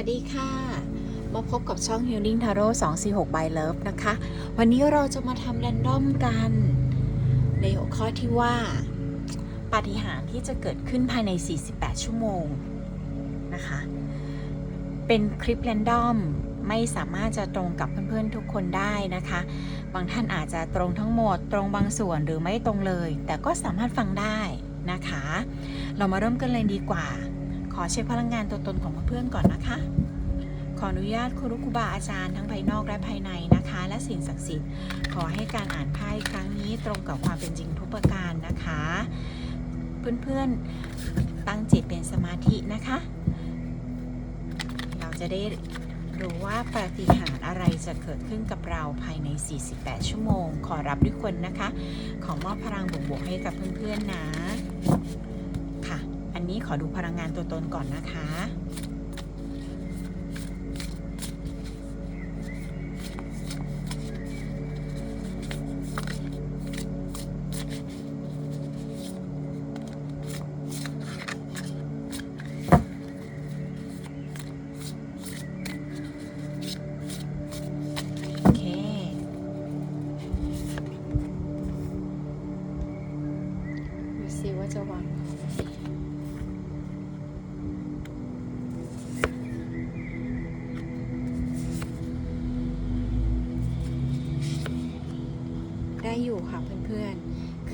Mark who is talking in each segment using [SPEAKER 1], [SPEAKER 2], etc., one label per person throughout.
[SPEAKER 1] วัสดีค่ะ มาพบกับช่อง Healing Tarot 246 by Love นะคะ วันนี้เราจะมาทำแรนดอมกัน ในหัวข้อที่ว่าปาฏิหาริย์ที่จะเกิดขึ้นภายใน 48 ชั่วโมงนะคะ เป็นคลิปแรนดอมไม่สามารถจะตรงกับเพื่อนๆทุกคนได้นะคะ บางท่านอาจจะตรงทั้งหมด ตรงบางส่วนหรือไม่ตรงเลย แต่ก็สามารถฟังได้นะคะ เรามาเริ่มกันเลยดีกว่า ขอเช็คพลังงานตัวตนของเพื่อนๆก่อนนะคะ ขออนุญาตครูรุครูบาอาจารย์ทั้งภายนอกและภายในนะคะ และสิ่งศักดิ์สิทธิ์ ขอให้การอ่านไพ่ครั้งนี้ตรงกับความเป็นจริงทุกประการนะคะ เพื่อนๆตั้งจิตเป็นสมาธินะคะ เราจะได้รู้ว่าปาฏิหาริย์อะไรจะเกิดขึ้นกับเราภายใน 48 ชั่วโมง ขอรับด้วยคนนะคะ ขอมอบพลังบวกๆให้กับเพื่อนๆนะค่ะ นนี้ขอดูพลังงานตัวตนก่อนนะคะ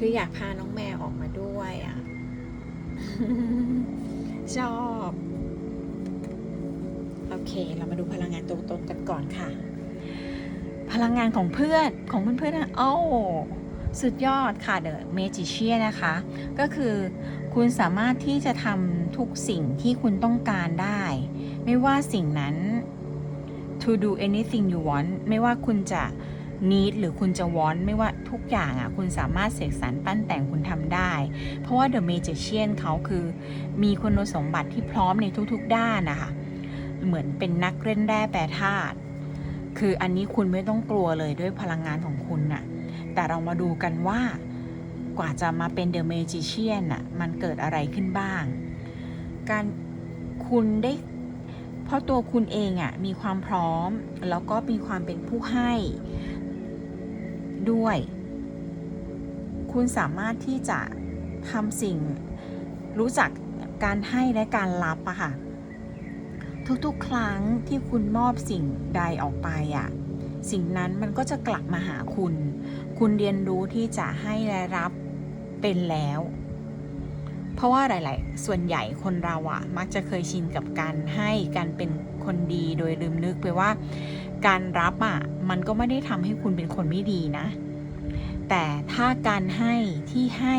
[SPEAKER 1] คืออยากพาน้องแมวออกมาด้วยอะ ชอบ โอเค เรามาดูพลังงานตัวตนกันก่อนค่ะ พลังงานของเพื่อนของเพื่อนๆนะโอ้สุดยอดค่ะเดอะเมจิเชียนะคะ ก็คือคุณสามารถที่จะทำทุกสิ่งที่คุณต้องการได้ ไม่ว่าสิ่งนั้น to do anything you want ไม่ว่าคุณจะ need หรือคุณจะ want ไม่ว่าทุกอย่างอะคุณสามารถเสกสรรปั้นแต่งคุณทำได้ เพราะว่า the magician เขาคือมีคุณสมบัติที่พร้อมในทุกๆด้านนะคะเหมือนเป็นนักเล่นแร่แปรธาตุคืออันนี้คุณไม่ต้องกลัวเลยด้วยพลังงานของคุณน่ะแต่เรามาดูกันว่ากว่าจะมาเป็นเดอะเมจิเชียนน่ะมันเกิดอะไรขึ้นบ้าง การคุณได้ เพราะตัวคุณเองอะ่ะมีความพร้อม แล้วก็มีความเป็นผู้ให้ ด้วย คุณสามารถที่จะทำสิ่งรู้จักการให้และการรับอะค่ะ ทุกๆ ครั้งที่คุณมอบสิ่งใดออกไปอะสิ่งนั้นมันก็จะกลับมาหาคุณ คุณเรียนรู้ที่จะให้และรับเป็นแล้ว เพราะว่าหลาย ๆ ส่วนใหญ่คนเราอะมักจะเคยชินกับการให้การเป็นคนดีโดยลืมนึกไปว่า การรับอะ่ะมันก็ไม่ได้ทำให้คุณเป็นคนไม่ดีนะ แต่ถ้าการให้ที่ให้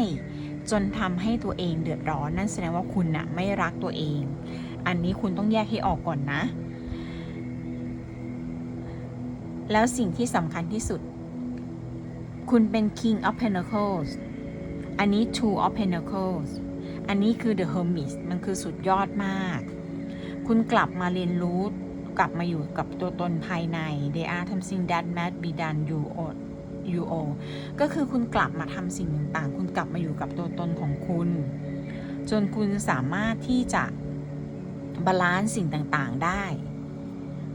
[SPEAKER 1] จนทำให้ตัวเองเดือดร้อนนั่นแสดงว่าคุณน่ะไม่รักตัวเอง อันนี้คุณต้องแยกให้ออกก่อนนะ แล้วสิ่งที่สำคัญที่สุด คุณเป็น King of Pentacles อันนี้ Two of Pentacles อันนี้คือ The Hermit มันคือสุดยอดมาก คุณกลับมาเรียนรู้ กลับมาอยู่กับตัวตนภายใน They are something that must be done you or you o ก็คือคุณกลับมาทำสิ่งต่างๆ คุณกลับมาอยู่กับตัวตนของคุณ จนคุณสามารถที่จะบาลานซ์สิ่งต่างๆได้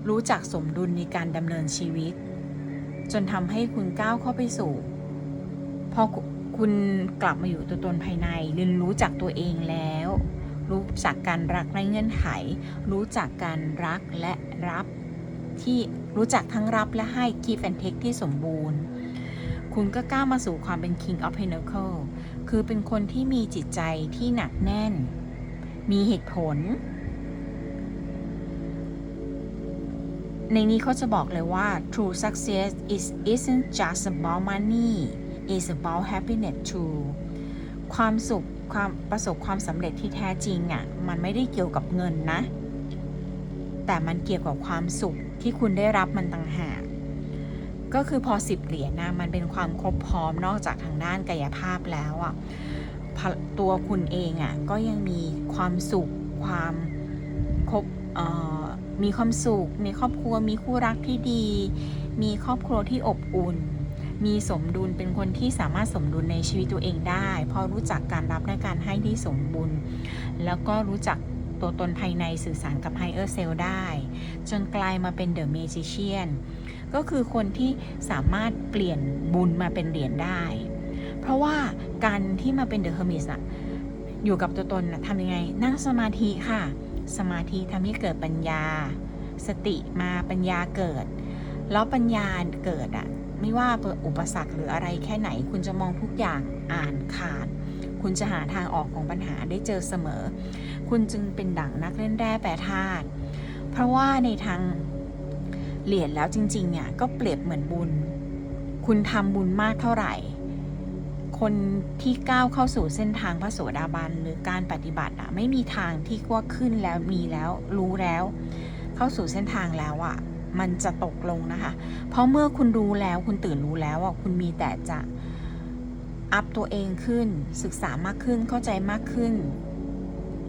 [SPEAKER 1] รู้จักสมดุลในการดำเนินชีวิต จนทำให้คุณก้าวเข้าไปสู่ พอคุณกลับมาอยู่ตัวตนภายในเรียนรู้จักตัวเองแล้ว รู้จักการรักในเงื่อนไข รู้จักการรักและรับที่รู้จักทั้งรับและให้ give and take ที่สมบูรณ์ คุณก็ก้าวมาสู่ความเป็น King of pentacle คือเป็นคนที่มีจิตใจที่หนักแน่น มีเหตุผล ในนี้เขาจะบอกเลยว่า true success is isn't just about money it's about happiness too ความสุข ความประสบความสำเร็จที่แท้จริงอะ่ะมันไม่ได้เกี่ยวกับเงินนะ แต่มันเกี่ยวกับความสุขที่คุณได้รับมันต่างหากก็คือพอสิบเหรียญนะมันเป็นความครบพร้อมนอกจากทางด้านกายภาพแล้วอะ่ะตัวคุณเองอะ่ะก็ยังมีความสุขความครบมีความสุขในครอบครัวมีคู่รักที่ดี มีครอบครัวที่อบอุ่น มีสมดุลเป็นคนที่สามารถสมดุลในชีวิตตัวเองได้ เพราะรู้จักการรับและการให้ที่สมบูรณ์ แล้วก็รู้จักตัวตนภายในสื่อสารกับไฮเออร์เซลได้ จนกลายมาเป็นเดอะเมจิเชียนก็คือคนที่สามารถเปลี่ยนบุญมาเป็นเหรียญได้ เพราะว่าการที่มาเป็นเดอะเฮอร์มิสอะอยู่กับตัวตนทำยังไง นั่งสมาธิค่ะ สมาธิทำให้เกิดปัญญา สติมาปัญญาเกิด แล้วปัญญาเกิดอะ ไม่ว่าอุปสรรคหรืออะไรแค่ไหน คุณจะมองทุกอย่างอ่านขาด คุณจะหาทางออกของปัญหาได้เจอเสมอ คุณจึงเป็นดั่งนักเล่นแร่แปรธาตุเพราะว่าในทางเหรียญแล้วจริง ๆ เนี่ย ก็เปรียบเหมือนบุญ คุณทำบุญมากเท่าไหร่ คนที่ก้าวเข้าสู่เส้นทางพระโสดาบันหรือการปฏิบัติอะไม่มีทางที่ว่าขึ้นแล้วมีแล้วรู้แล้ว เข้าสู่เส้นทางแล้วอะ มันจะตกลงนะคะ เพราะเมื่อคุณรู้แล้วคุณตื่นรู้แล้วอะคุณมีแต่จะอัพตัวเองขึ้น ศึกษามากขึ้นเข้าใจมากขึ้น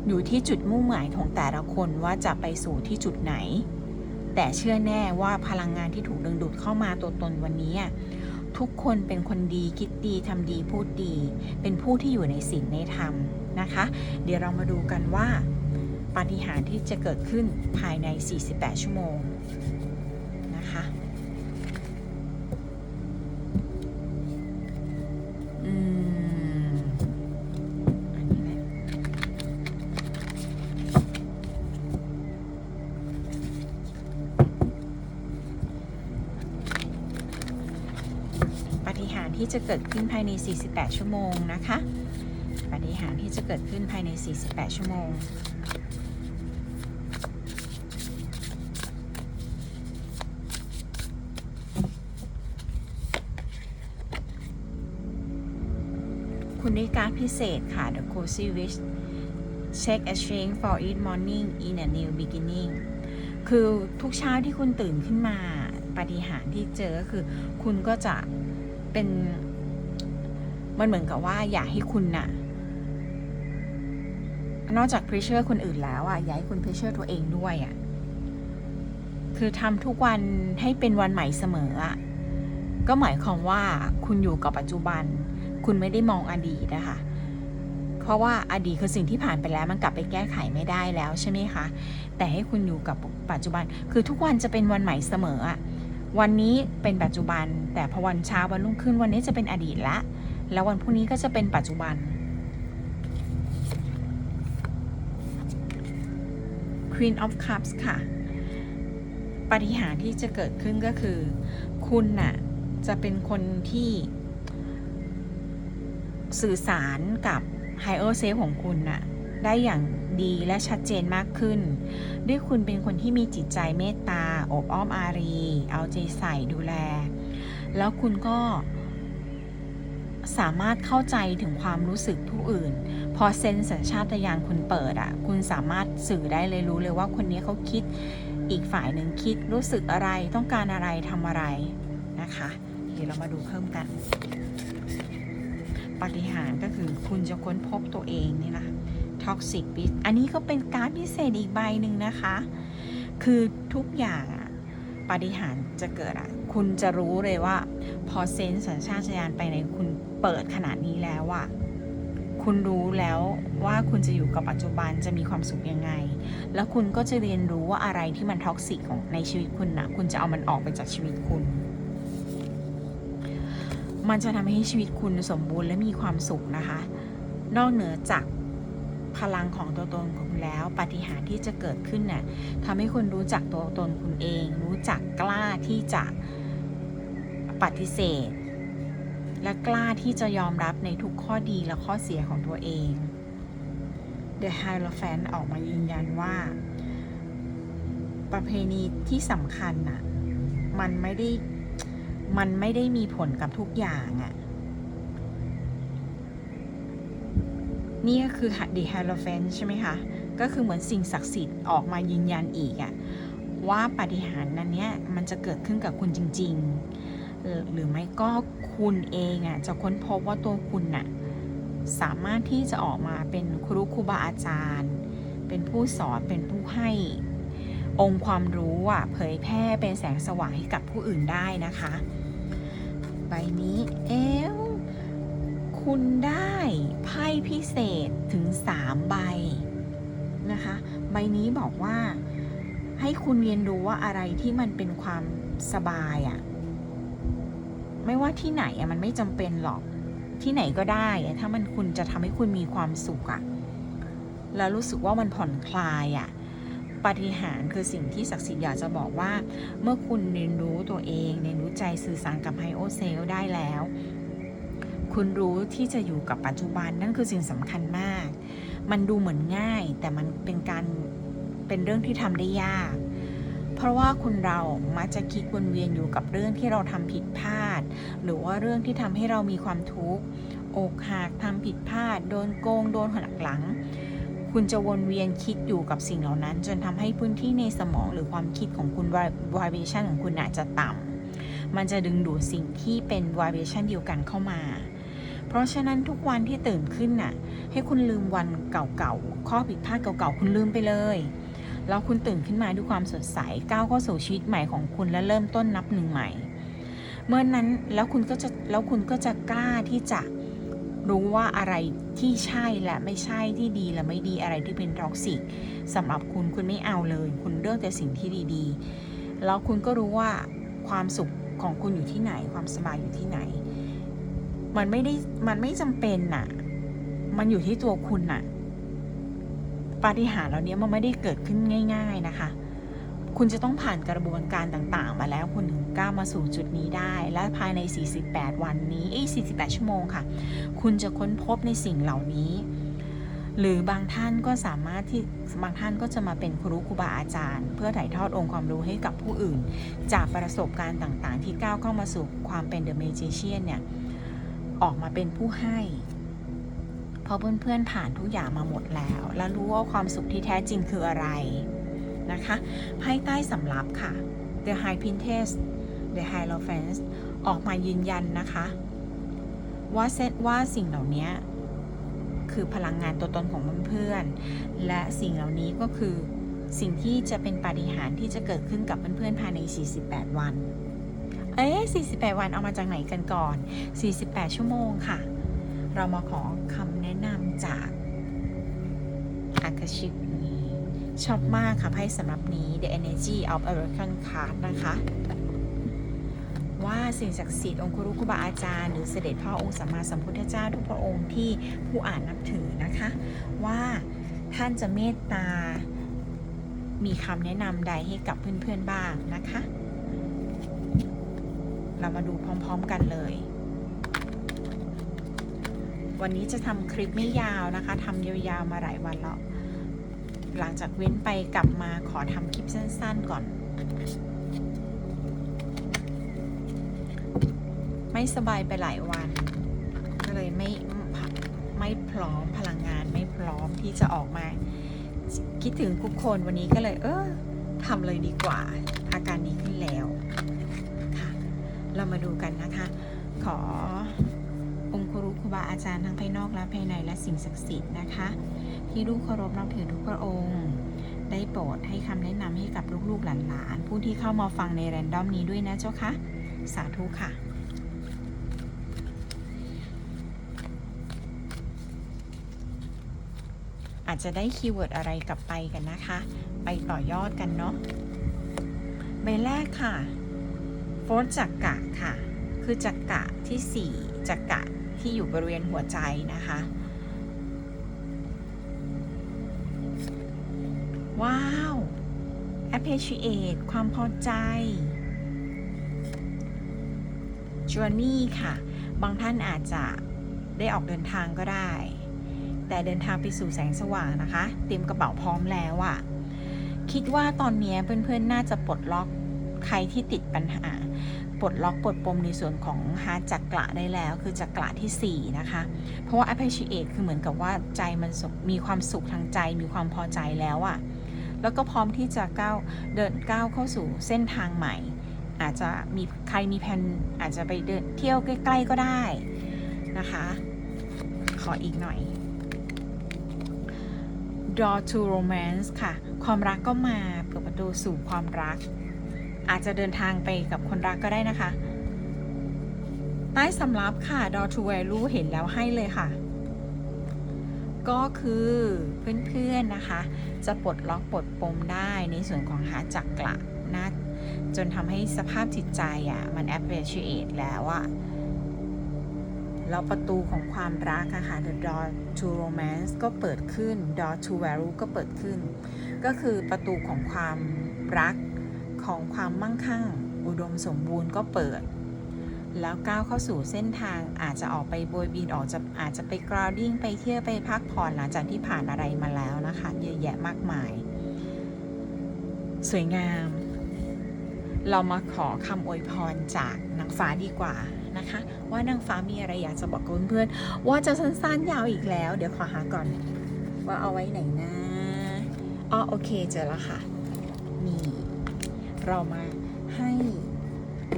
[SPEAKER 1] อยู่ที่จุดมุ่งหมายของแต่ละคนว่าจะไปสู่ที่จุดไหน แต่เชื่อแน่ว่าพลังงานที่ถูกดึงดูดเข้ามาตัวตนวันนี้อะทุกคนเป็นคนดีคิดดีทำดีพูดดี เป็นผู้ที่อยู่ในศีลในธรรมนะคะ เดี๋ยวเรามาดูกันว่าปาฏิหาริย์ที่จะเกิดขึ้นภายใน 48 ชั่วโมง ที่จะเกิดขึ้นภายใน 48 ชั่วโมงนะคะปฏิหารที่จะเกิดขึ้นภายใน 48 ชั่วโมง คุณได้การพิเศษค่ะ The Cozy Wish Check Exchange for each morning in a new beginning คือทุกเช้าที่คุณตื่นขึ้นมาปฏิหารที่เจอก็คือคุณก็จะ เป็นมันเหมือนกับว่าอยากให้คุณน่ะ นอกจากเพรสเชอร์คนอื่นแล้วอะอยากให้คุณเพรสเชอร์ตัวเองด้วยอะคือทำทุกวันให้เป็นวันใหม่เสมออะก็หมายความว่าคุณอยู่กับปัจจุบัน คุณไม่ได้มองอดีตนะคะเพราะว่าอดีตคือสิ่งที่ผ่านไปแล้วมันกลับไปแก้ไขไม่ได้แล้วใช่ไหมคะ แต่ให้คุณอยู่กับปัจจุบัน คือทุกวันจะเป็นวันใหม่เสมออะ วันนี้เป็นปัจจุบัน แต่พอวันเช้าวันรุ่งขึ้นวันนี้จะเป็นอดีตละ แล้ววันพรุ่งนี้ก็จะเป็นปัจจุบัน Queen of Cups ค่ะ ปฏิหารที่จะเกิดขึ้นก็คือ คุณน่ะ จะเป็นคนที่สื่อสารกับ Higher Self ของคุณน่ะ ได้อย่างดีและชัดเจนมากขึ้น ด้วยคุณเป็นคนที่มีจิตใจเมตตา อบอ้อมอารี เอาใจใส่ดูแล แล้วคุณก็สามารถเข้าใจถึงความรู้สึกผู้อื่น พอเซนสัญชาตญาณคุณเปิดอะ คุณสามารถสื่อได้เลยรู้เลยว่าคนนี้เขาคิดอีกฝ่ายหนึ่งคิดรู้สึกอะไรต้องการอะไรทำอะไรนะคะเดี๋ยวเรามาดูเพิ่มกัน ปฏิหารก็คือคุณจะค้นพบตัวเองนี่นะคะ็อกซิกบิอันนี้ก็เป็นการ์ดพิเศษอีกใบหนึ่งนะคะ คือทุกอย่างปฏิหารจะเกิดอะคุณจะรู้เลยว่า พอเซนส์สัญชาตญาณไปในคุณเปิดขนาดนี้แล้วอะคุณรู้แล้วว่าคุณจะอยู่กับปัจจุบันจะมีความสุขยังไง แล้วคุณก็จะเรียนรู้ว่าอะไรที่มันท็อกซิกของในชีวิตคุณนะคุณจะเอามันออกไปจากชีวิตคุณ มันจะทำให้ชีวิตคุณสมบูรณ์และมีความสุขนะคะ นอกเหนือจาก พลังของตัวตนของคุณแล้วปฏิหารที่จะเกิดขึ้นน่ะทำให้คุณรู้จักตัวตนคุณเอง รู้จักกล้าที่จะปฏิเสธ และกล้าที่จะยอมรับในทุกข้อดีและข้อเสียของตัวเอง The Hierophant ออกมายืนยันว่า ประเพณีที่สำคัญน่ะมันไม่ได้มันไม่ได้มีผลกับทุกอย่างอะ่ะ นี่ก็คือ The Hierophant ใช่ไหมคะ ก็คือเหมือนสิ่งศักดิ์สิทธิ์ออกมายืนยันอีกอะว่าปาฏิหาริย์นั้นเนี้ยมันจะเกิดขึ้นกับคุณจริง ๆ หรือไม่ก็คุณเองอะจะค้นพบว่าตัวคุณน่ะสามารถที่จะออกมาเป็นครูครูบาอาจารย์ เป็นผู้สอนเป็นผู้ให้องค์ความรู้อะเผยแพร่เป็นแสงสว่างให้กับผู้อื่นได้นะคะ ใบนี้เอว คุณได้ไพ่พิเศษถึง 3 ใบนะคะ ใบนี้บอกว่าให้คุณเรียนรู้ว่าอะไรที่มันเป็นความสบายอะไม่ว่าที่ไหนอะมันไม่จำเป็นหรอกที่ไหนก็ได้ ถ้ามันคุณจะทำให้คุณมีความสุขอะแล้วรู้สึกว่ามันผ่อนคลายอะปฏิหารคือสิ่งที่ศักดิ์สิทธิ์อยากจะบอกว่า เมื่อคุณเรียนรู้ตัวเองเรียนรู้ใจสื่อสารกับไฮโอเซลได้แล้ว คุณรู้ที่จะอยู่กับปัจจุบันนั่นคือสิ่งสำคัญมาก มันดูเหมือนง่าย แต่มันเป็นการเป็นเรื่องที่ทำได้ยาก เพราะว่าคุณเรามักจะคิดวนเวียนอยู่กับเรื่องที่เราทำผิดพลาด หรือว่าเรื่องที่ทำให้เรามีความทุกข์อกหักทำผิดพลาด โดนโกง โดนหักหลัง คุณจะวนเวียนคิดอยู่กับสิ่งเหล่านั้น จนทำให้พื้นที่ในสมองหรือความคิดของคุณ vibration ของคุณอาจจะต่ำมันจะดึงดูดสิ่งที่เป็น vibration เดียวกันเข้ามา เพราะฉะนั้นทุกวันที่ตื่นขึ้นน่ะ ให้คุณลืมวันเก่าๆ ข้อผิดพลาดเก่าๆ คุณลืมไปเลย แล้วคุณตื่นขึ้นมาด้วยความสดใส ก้าวเข้าสู่ชีวิตใหม่ของคุณและเริ่มต้นนับหนึ่งใหม่ เมื่อนนั้นแล้วคุณก็จะแล้วคุณก็จะกล้าที่จะรู้ว่าอะไรที่ใช่และไม่ใช่ที่ดีและไม่ดีอะไรที่เป็นท็อกซิกสำหรับคุณคุณไม่เอาเลย คุณเลือกแต่สิ่งที่ดีๆ แล้วคุณก็รู้ว่าความสุขของคุณอยู่ที่ไหน ความสบายอยู่ที่ไหน มันไม่ได้มันไม่จำเป็นน่ะ มันอยู่ที่ตัวคุณน่ะ ปาฏิหาริย์เหล่านี้มันไม่ได้เกิดขึ้นง่าย ๆนะคะ คุณจะต้องผ่านกระบวนการต่างๆ มาแล้วคุณถึงก้าวมาสู่จุดนี้ได้ และภายใน 48 วันนี้เอ้ย48 ชั่วโมงค่ะ คุณจะค้นพบในสิ่งเหล่านี้ หรือบางท่านก็สามารถที่บางท่านก็จะมาเป็นครูครูบาอาจารย์ เพื่อถ่ายทอดองค์ความรู้ให้กับผู้อื่น จากประสบการณ์ต่างๆ ที่ก้าวเข้ามาสู่ความเป็นเดอะเมจิเชียนเนี่ย ออกมาเป็นผู้ให้เพราะเพื่อนๆผ่านทุกอย่างมาหมดแล้ว และรู้ว่าความสุขที่แท้จริงคืออะไรนะคะไพ่ใต้สำรับค่ะ The High Princess The Hierophant ออกมายืนยันนะคะ ว่าเซตว่าสิ่งเหล่านี้คือพลังงานตัวตนของเพื่อนๆ และสิ่งเหล่านี้ก็คือสิ่งที่จะเป็นปาฏิหาริย์ที่จะเกิดขึ้นกับเพื่อนๆ ภายใน 48 วัน เอ๊ะ48 วันเอามาจากไหนกันก่อน 48 ชั่วโมงค่ะ เรามาขอคำแนะนำจากอากาชิกนี้ชอบมากค่ะไพ่สำหรับนี้ The Energy of Arakan Card นะคะ ว่าสิ่งศักดิ์สิทธิ์องค์ครูครูบาอาจารย์ หรือเสด็จพ่อองค์สัมมาสัมพุทธเจ้าทุกพระองค์ที่ผู้อ่านนับถือนะคะ ว่าท่านจะเมตตามีคำแนะนำใดให้กับเพื่อนๆบ้างนะคะ เรามาดูพร้อมๆกันเลย วันนี้จะทำคลิปไม่ยาวนะคะทำยาวๆมาหลายวันแล้ว หลังจากเว้นไปกลับมาขอทำคลิปสั้นๆก่อน ไม่สบายไปหลายวันก็เลยไม่ไม่พร้อมพลังงานไม่พร้อมที่จะออกมา คิดถึงทุกคนวันนี้ก็เลย เออทำเลยดีกว่า อาการนี้ เรามาดูกันนะคะ ขอองค์ครูครูบาอาจารย์ทั้งภายนอกและภายในและสิ่งศักดิ์สิทธิ์นะคะ ที่ลูกเคารพนับถือทุกพระองค์ ได้โปรดให้คำแนะนำให้กับลูกๆหลานๆผู้ที่เข้ามาฟังในแรนดอมนี้ด้วยนะเจ้าคะสาธุค่ะอาจจะได้คีย์เวิร์ดอะไรกลับไปกันนะคะ ไปต่อยอดกันเนาะ ใบแรกค่ะ โฟร์จักกะค่ะ คือจักกะที่ 4จักกะที่อยู่บริเวณหัวใจนะคะ ว้าว appreciate ความพอใจ journey ค่ะ บางท่านอาจจะได้ออกเดินทางก็ได้ แต่เดินทางไปสู่แสงสว่างนะคะ เตรียมกระเป๋าพร้อมแล้วอะ่ะคิดว่าตอนนี้เพื่อนๆ น่าจะปลดล็อก ใครที่ติดปัญหาปลดล็อกปลดปมในส่วนของฮาจักระได้แล้ว คือจักระที่ 4 นะคะ เพราะว่า appreciate คือเหมือนกับว่าใจมันมีความสุขทางใจ มีความพอใจแล้วอะ่ะแล้วก็พร้อมที่จะก้าวเดินก้าวเข้าสู่เส้นทางใหม่ อาจจะมีใครมีแผนอาจจะไปเดินเที่ยวใกล้ๆก็ได้นะคะ ขออีกหน่อย Draw to Romance ค่ะ ความรักก็มาเปิดประตูสู่ความรัก อาจจะเดินทางไปกับคนรักก็ได้นะคะ ใต้สำรับค่ะ Draw to Value เห็นแล้วให้เลยค่ะ ก็คือเพื่อนๆนะคะ จะปลดล็อกปลดปมได้ในส่วนของหาจักระนะจนทำให้สภาพจิตใจอะ มัน appreciate แล้วอะแล้วประตูของความรักอะค่ะ the door to romance ก็เปิดขึ้น door to value ก็เปิดขึ้น ก็คือประตูของความรัก ของความมั่งคั่ง อุดมสมบูรณ์ก็เปิด แล้วก้าวเข้าสู่เส้นทางอาจจะออกไปโบยบินออกจะอาจจะไปกราวดิ้งไปเที่ยวไปพักผ่อนหลังจากที่ผ่านอะไรมาแล้วนะคะ เยอะแยะมากมาย สวยงาม เรามาขอคำอวยพรจากนางฟ้าดีกว่านะคะ ว่านางฟ้ามีอะไรอยากจะบอกกับเพื่อนๆว่าจะสั้นๆยาวอีกแล้ว เดี๋ยวขอหาก่อน ว่าเอาไว้ไหนนะอ๋อโอเคเจอแล้วค่ะ เรามาให้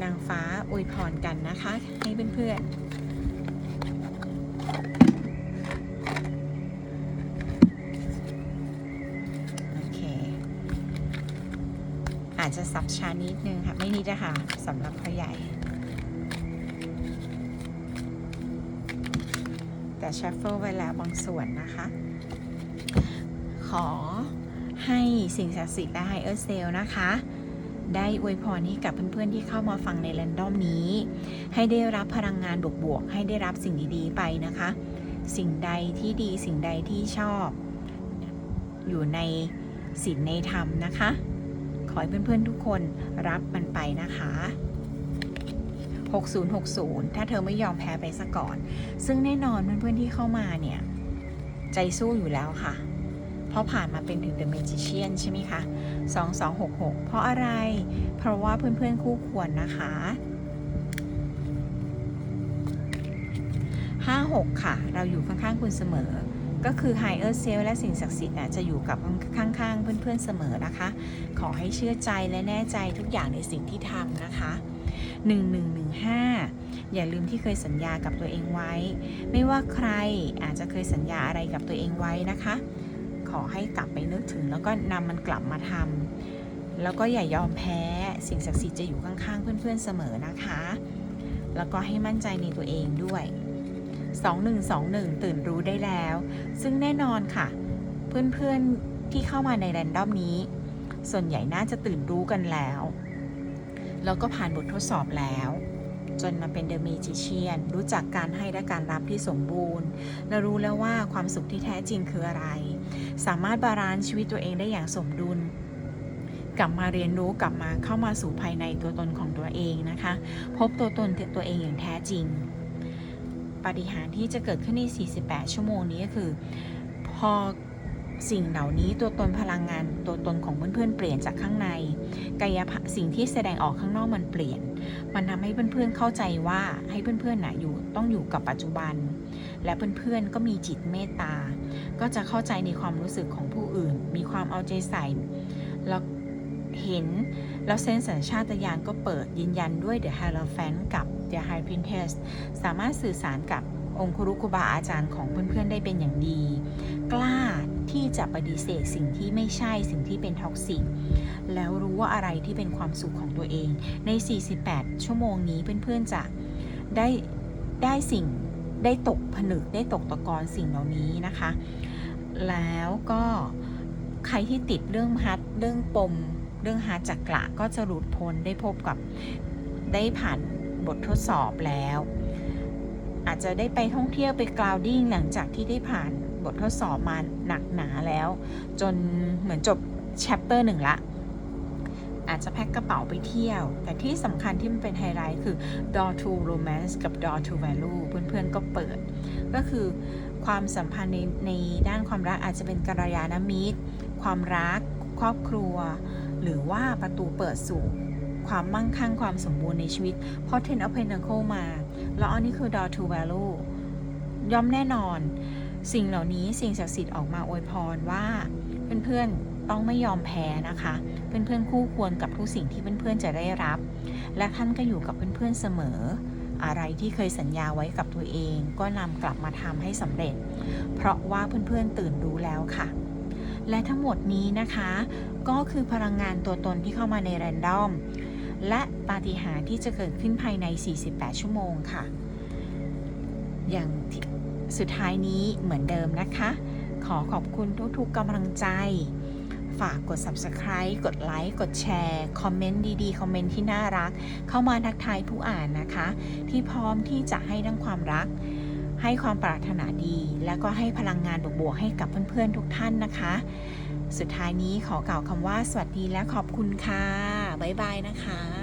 [SPEAKER 1] นางฟ้าอวยพรกันนะคะ ให้เพื่อนๆโอเคอาจจะสับช้านิดนึงค่ะ ไม่นิดนะคะสำหรับพ่อใหญ่ แต่ชัฟเฟิลไว้แล้วบางส่วนนะคะ ขอให้สิ่งศักดิ์สิทธิ์และไฮเออร์เซลนะคะ ได้อวยพรให้กับเพื่อนๆที่เข้ามาฟังในแรนดอมนี้ ให้ได้รับพลังงานบวกๆให้ได้รับสิ่งดีๆไปนะคะ สิ่งใดที่ดีสิ่งใดที่ชอบ อยู่ในศีลในธรรมนะคะ ขอให้เพื่อนๆทุกคนรับมันไปนะคะ 6060 ถ้าเธอไม่ยอมแพ้ไปซะก่อน ซึ่งแน่นอนเพื่อนๆที่เข้ามาเนี่ย ใจสู้อยู่แล้วค่ะ เพราะผ่านมาเป็นถึง The Magician ใช่ไหมคะ 2266 เพราะอะไร เพราะว่าเพื่อนๆคู่ควรนะคะ 56 ค่ะ เราอยู่ข้างๆคุณเสมอ ก็คือ Higher Self และสิ่งศักดิ์สิทธิ์น่ะจะอยู่กับข้างๆ เพื่อนๆเสมอนะคะ ขอให้เชื่อใจและแน่ใจทุกอย่างในสิ่งที่ทำนะคะ1115 อย่าลืมที่เคยสัญญากับตัวเองไว้ ไม่ว่าใครอาจจะเคยสัญญาอะไรกับตัวเองไว้นะคะ ขอให้กลับไปนึกถึง แล้วก็นำมันกลับมาทำแล้วก็อย่ายอมแพ้สิ่งศักดิ์สิทธิ์จะอยู่ข้างๆ เพื่อนๆเสมอนะคะ แล้วก็ให้มั่นใจในตัวเองด้วย 2121 ตื่นรู้ได้แล้ว ซึ่งแน่นอนค่ะ เพื่อนๆที่เข้ามาในแรนดอมนี้ ส่วนใหญ่น่าจะตื่นรู้กันแล้ว แล้วก็ผ่านบททดสอบแล้วจนมาเป็นเดอะมีจิเชียนรู้จักการให้และการรับที่สมบูรณ์ และรู้แล้วว่าความสุขที่แท้จริงคืออะไร สามารถบาลานซ์ชีวิตตัวเองได้อย่างสมดุล กลับมาเรียนรู้กลับมาเข้ามาสู่ภายในตัวตนของตัวเองนะคะ พบตัวตนตัวเองอย่างแท้จริงปาฏิหาริย์ที่จะเกิดขึ้นใน 48 ชั่วโมงนี้ก็คือ พอสิ่งเหล่านี้ตัวตนพลังงานตัวตนของเพื่อนๆเปลี่ยนจากข้างใน กายภาพสิ่งที่แสดงออกข้างนอกมันเปลี่ยน มันทำให้เพื่อนๆเข้าใจว่าให้เพื่อนๆน่ะอยู่ต้องอยู่กับปัจจุบัน และเพื่อนๆก็มีจิตเมตตา ก็จะเข้าใจในความรู้สึกของผู้อื่น มีความเอาใจใส่แล้วเห็น แล้วเซนส์สัญชาตญาณก็เปิดยืนยันด้วย The Hierophant กับ The High Priestess สามารถสื่อสารกับองคุรุคุบาอาจารย์ของเพื่อนๆ ได้เป็นอย่างดี กล้าที่จะปฏิเสธสิ่งที่ไม่ใช่สิ่งที่เป็นท็อกซิกแล้วรู้ว่าอะไรที่เป็นความสุขของตัวเอง ใน 48 ชั่วโมงนี้เพื่อนๆจะได้ได้สิ่ง ได้ตกผนึกได้ตกตะกอนสิ่งเหล่านี้นะคะ แล้วก็ใครที่ติดเรื่องฮัดเรื่องปม เรื่องฮาจักระก็จะหลุดพ้นได้พบกับได้ผ่านบททดสอบแล้ว อาจจะได้ไปท่องเที่ยวไปกราวดิ้งหลังจากที่ได้ผ่านบททดสอบมาหนักหนาแล้ว จนเหมือนจบแชปเตอร์หนึ่งละ อาจจะแพ็คกระเป๋าไปเที่ยว แต่ที่สำคัญที่มันเป็นไฮไลท์คือ door to romance กับ door to value เพื่อนๆก็เปิด ก็คือความสัมพันธ์ในในด้านความรักอาจจะเป็นกัลยาณมิตร ความรัก ครอบครัว หรือว่าประตูเปิดสู่ความมั่งคั่งความสมบูรณ์ในชีวิต เพราะ Ten of Pentacles มา แล้วอันนี้คือ Door to Value ย่อมแน่นอน สิ่งเหล่านี้สิ่งศักดิ์สิทธิ์ออกมาอวยพรว่า เพื่อนๆ ต้องไม่ยอมแพ้นะคะ เพื่อนๆคู่ควรกับทุกสิ่งที่เพื่อนๆจะได้รับ และท่านก็อยู่กับเพื่อนๆเสมอ อะไรที่เคยสัญญาไว้กับตัวเอง ก็นำกลับมาทำให้สำเร็จ เพราะว่าเพื่อนๆตื่นรู้แล้วค่ะ และทั้งหมดนี้นะคะ ก็คือพลังงานตัวตนที่เข้ามาในแรนดอมและปาฏิหาริย์ที่จะเกิดขึ้นภายใน 48 ชั่วโมงค่ะ อย่างสุดท้ายนี้เหมือนเดิมนะคะ ขอขอบคุณทุกๆกำลังใจ ฝากกด subscribe กดไลค์กดแชร์คอมเมนต์ดีๆ คอมเมนต์ที่น่ารัก เข้ามาทักทายผู้อ่านนะคะ ที่พร้อมที่จะให้ทั้งความรัก ให้ความปรารถนาดี แล้วก็ให้พลังงานบวกๆให้กับเพื่อนๆทุกท่านนะคะ สุดท้ายนี้ขอกล่าวคำว่าสวัสดีและขอบคุณค่ะ บ๊ายบายนะคะ